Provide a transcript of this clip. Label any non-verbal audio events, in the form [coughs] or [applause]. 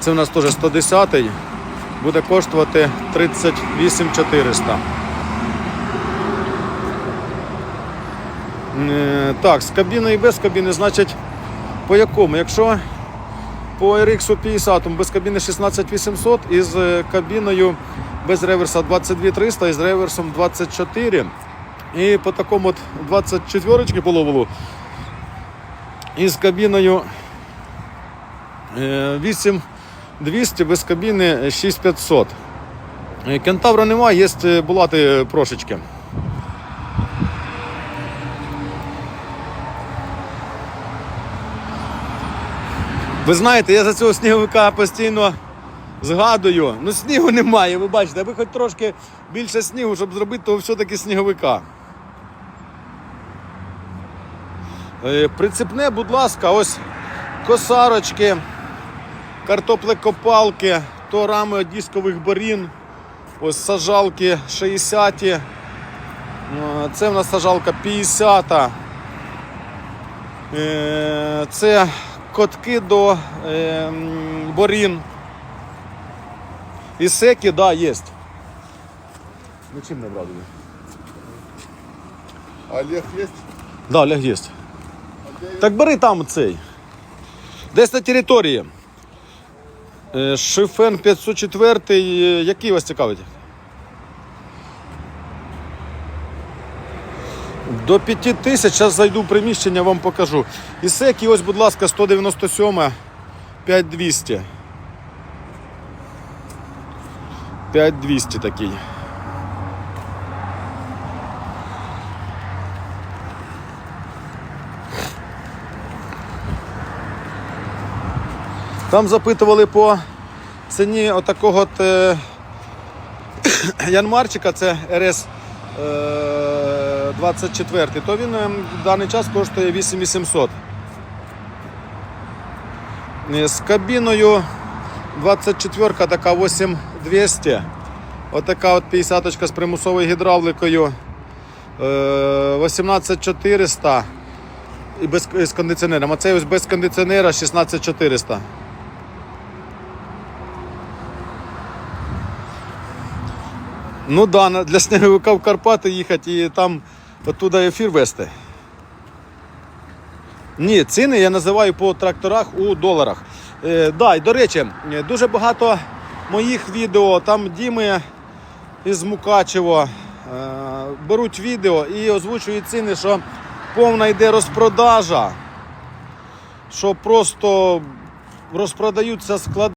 Це у нас теж 110-й, буде коштувати 38 400. Е, так, з кабіни і без кабіни, значить, по якому? Якщо по RX 50 без кабіни 16800 і з кабіною без реверса 22300 і з реверсом 24. І по такому от 24 половилу із кабіною е, 8 200 без кабіни 6500. Е, кентавра немає, є е, булати прошечки. Ви знаєте, я за цього сніговика постійно згадую. Ну, снігу немає, ви бачите, аби хоч трошки більше снігу, щоб зробити, того все-таки сніговика. Е, прицепне, будь ласка, ось косарочки картоплекопалки, то рами дискових борін, ось сажалки 60. Е, Це в нас сажалка 50. Е, Це котки до е, борін. І секи, да, є. Нічим не брав. Олег есть? Да, Олег є. Так бери там цей. Десь на території. Е, Шифен 504, е, який вас цікавить? До 5 тисяч, зараз зайду в приміщення, вам покажу. І секі, ось, будь ласка, 197, 5200. 5200 такий. Там запитували по ціні отакого от, е, [coughs] Янмарчика, це РС е, 24, то він е, в даний час коштує 8800. Е, З кабіною 24 така 8200. Отака от 50 з примусовою гідравликою е, 18400 і без з кондиціонером. А це ось без кондиціонера 16400. Ну да, для сніговика в Карпати їхати і там оттуда ефір вести. Ні, ціни я називаю по тракторах у доларах. Е, да, і до речі, дуже багато моїх відео, там Діми із Мукачево е, беруть відео і озвучують ціни, що повна йде розпродажа, що просто розпродаються склади.